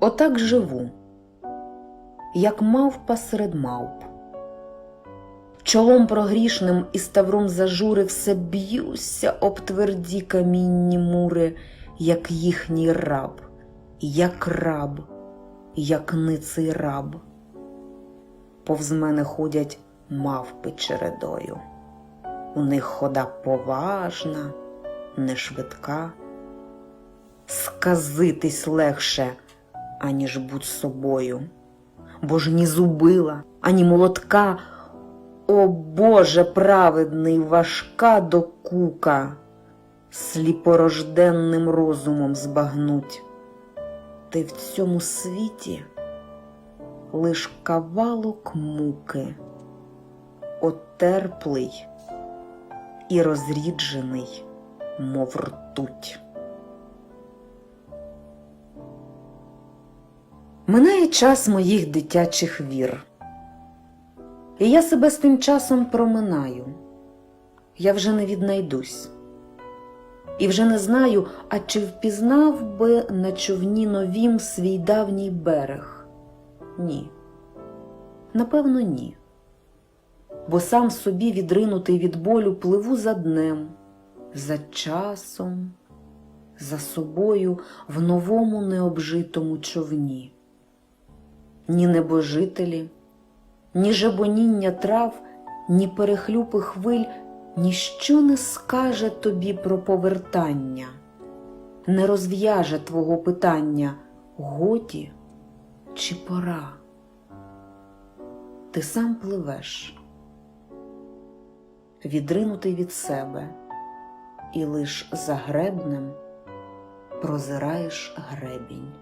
Отак живу, як мавпа серед мавп. Чолом прогрішним і ставром зажури все б'юся об тверді камінні мури, як їхній раб, як раб, як ниций раб. Повз мене ходять мавпи чередою. У них хода поважна, не швидка. Сказитись легше, аніж будь собою, бо ж ні зубила, ані молотка. О Боже праведний, важка докука, сліпорожденним розумом збагнуть. Ти в цьому світі лиш кавалок муки, отерплий і розріджений, мов ртуть. Минає час моїх дитячих вір. І я себе з тим часом проминаю. Я вже не віднайдусь. І вже не знаю, а чи впізнав би на човні новім свій давній берег? Ні. Напевно, ні. Бо сам собі відринутий від болю пливу за днем, за часом, за собою в новому необжитому човні. Ні небожителі, ні жебоніння трав, ні перехлюпи хвиль ніщо не скаже тобі про повертання, не розв'яже твого питання годі чи пора. Ти сам пливеш, відринутий від себе, і лиш за гребнем прозираєш гребінь.